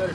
சரி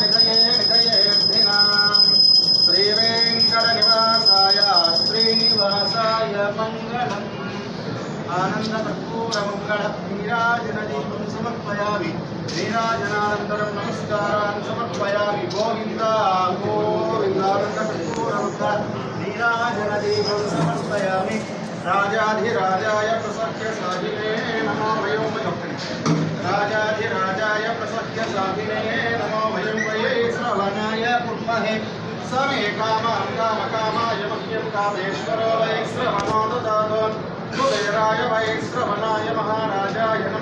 नमस्कारान् समर्पयामि। गोविन्द नीराजनदीपं समर्पयामि राजाधिराजाय प्रसख्य साहिने नमो वयोमयोक्ति राजाधिराजाय प्रसख्य साहिने नमो वयं वये श्रवणाय कुर्महे। समे कामां कामकामाय मह्यं कामेश्वरो वै श्रवणो कुबेराय वै श्रवणाय महाराजाय नमः।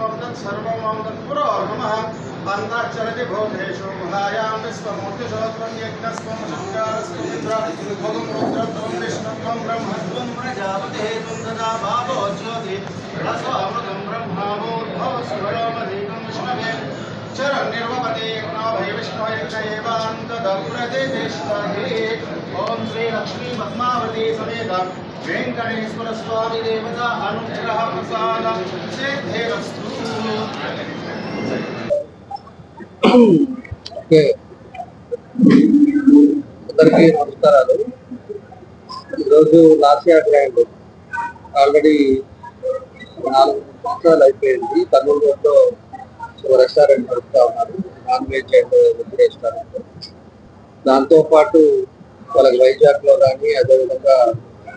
सर्वमवदत् सर्वमवदत् पुरोर्गमः अन्ताक्षरति भोधेषु गुहायां विश्वमूर्तिसहस्रं यज्ञस्त्वं शङ्कारस्त्वं मित्र भगुं रुद्रं ब्रह्मत्वं प्रजापते भावो ज्योति। रसोऽमृतं ब्रह्मावोद्भव सुरमधिकं विष्णवे चरं श्रीलक्ष्मी पद्मावती समेत। ఓకే. అందరికీ నమస్కారాలు. ఈరోజు లాసియా గ్రాండ్ ఆల్రెడీ నాలుగు సంవత్సరాలు అయిపోయింది. కర్నూలులో ఒక రెస్టారెంట్ నడుపుతా ఉన్నారు. Non veg and veg restaurant. దాంతోపాటు వాళ్ళకి వైజాగ్లో కానీ అదేవిధంగా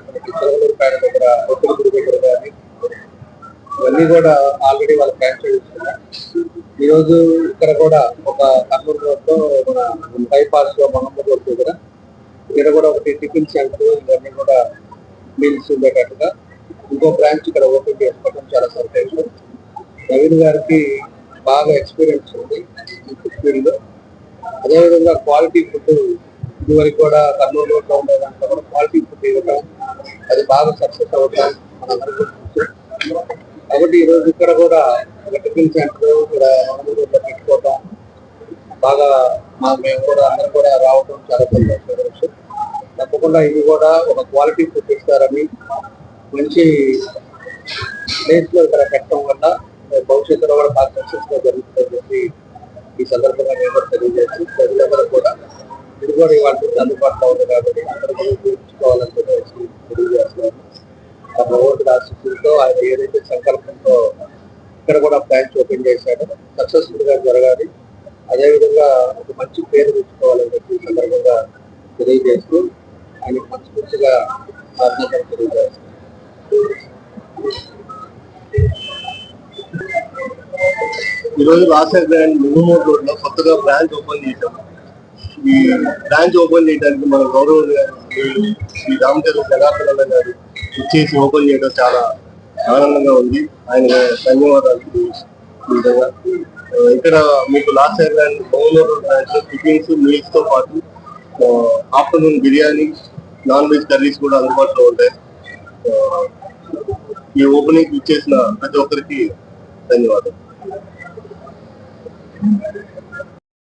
మనకి చిలకలూరుపేట దగ్గర హోటల్ దగ్గర కానీ ఇవన్నీ కూడా ఆల్రెడీ వాళ్ళ ఫ్రాంచైజ్ ఇస్తున్నారు ఈరోజు ఇక్కడ కూడా ఒక కర్నూలు రోడ్లో మన బైపాస్లో మహమ్మద్ రోడ్ దగ్గర. ఇక్కడ కూడా ఒకటి టిఫిన్ సెంటర్ ఇవన్నీ కూడా మీల్స్ ఉండేటట్టుగా. ఇంకో బ్రాంచ్ ఇక్కడ ఓపెన్ చేసుకోవడం చాలా సంతోషం. నవీన్ గారికి బాగా ఎక్స్పీరియన్స్ ఉంది ఫీల్డ్లో అదేవిధంగా క్వాలిటీ ఫుడ్ ఇదివరకు కూడా కర్నూలు రోడ్లో ఉండే ఉండేదాంట్లో కూడా క్వాలిటీ ఫుడ్ ఇవ్వడం అది బాగా సక్సెస్ అవ్వడం మనందరికీ కాబట్టి ఈ రోజు ఇక్కడ కూడా ఎలక్ట్రికల్ సెంటర్ ఇక్కడ మనములో పెట్టుకోవటం బాగా మా మేము కూడా అందరం కూడా రావడం చాలా సంతోషం తప్పకుండా ఇది కూడా ఒక క్వాలిటీ ఫుడ్ ఇస్తారని మంచి ప్లేస్లో ఇక్కడ పెట్టడం వల్ల భవిష్యత్తులో కూడా బాగా సక్సెస్గా జరుగుతుందని చెప్పి ఈ సందర్భంగా నేను కూడా తెలియజేసి ప్రజలందరూ కూడా ఇది కూడా ఇవాళ అందుబాటులో ఉంది కాబట్టి అందరూ కూడా ఉపయోగించుకోవాలని చెప్పేసి తెలియజేస్తున్నాను. ఆ ఆయన ఏదైతే సంకల్పంతో ఇక్కడ కూడా బ్రాంచ్ ఓపెన్ చేశాడు సక్సెస్ఫుల్గా జరగాలి. అదేవిధంగా ఒక మంచి పేరు తెచ్చుకోవాలని చెప్పి ఈ సందర్భంగా తెలియజేస్తూ ఆయన మనస్ఫూర్తిగా ఆత్మకం తెలియజేస్తాను ఈరోజు రాజశేఖర్ బ్రాండ్ ముంగమూరు రోడ్లో కొత్తగా బ్రాంచ్ ఓపెన్ చేశాం. ఈ బ్రాంచ్ ఓపెన్ చేయడానికి మన గౌరవ శ్రీ రామచంద్ర జనార్దన గారు ఇచ్చేసి ఓపెన్ చేయడం చాలా ఆనందంగా ఉంది. ఆయన ధన్యవాదాలు. ఈ విధంగా. ఇక్కడ మీకు last brand Mungamuru branch tiffins మీల్స్తో పాటు afternoon biryani non veg curries కూడా అందుబాటులో ఉంటాయి ఈ ఓపెనింగ్ ఇచ్చేసిన ప్రతి ఒక్కరికి ధన్యవాదాలు.